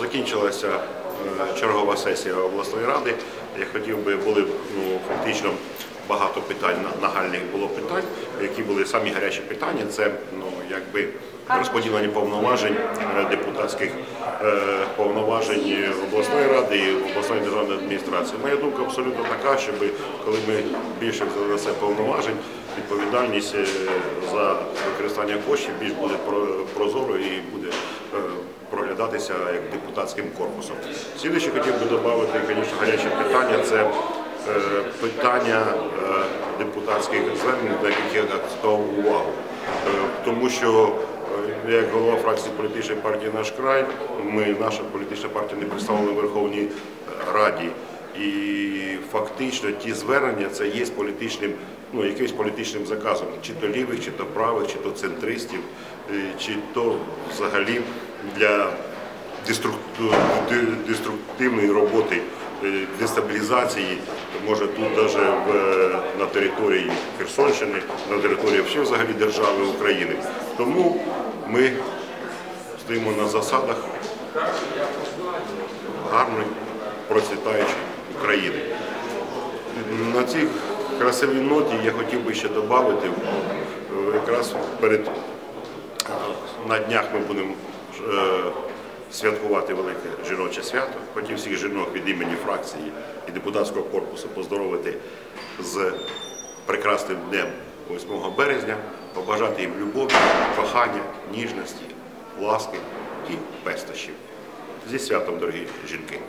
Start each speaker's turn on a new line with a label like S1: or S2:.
S1: Закінчилася е, чергова сесія обласної ради. Я хотів би були ну, фактично багато питань нагальних було питань, які були самі гарячі питання. Це ну якби розподілення повноважень е, депутатських е, повноважень обласної ради і обласної державної адміністрації. Моя думка абсолютно така, щоб коли ми більше на себе повноважень, відповідальність за використання коштів більш буде про- прозоро і буде е, проглядатися як депутатським корпусом. Слідуюче хотів би додати, звісно, гаряче питання це е, питання е, депутатських звернень, на яких я акцентував увагу. Е, Тому що як голова фракції політичної партії Наш край, ми, наша політична партія не представлена в Верховній Раді. І фактично ті звернення це є політичним, ну якимось політичним заказом, чи то лівих, чи то правих, чи то центристів, чи то взагалі для деструктивної роботи, е, дестабілізації, може тут навіть на території Херсонщини, на території взагалі держави України. Тому ми стоїмо на засадах гарної, процвітаючої України. На цій красивій ноті я хотів би ще додати, е, якраз перед е, на днях ми будемо е, святкувати велике жіноче свято. Хотів всіх жінок від імені фракції і депутатського корпусу поздоровити з прекрасним днем 8 березня, побажати їм любові, кохання, ніжності, ласки і пестощів. Зі святом, дорогі жінки!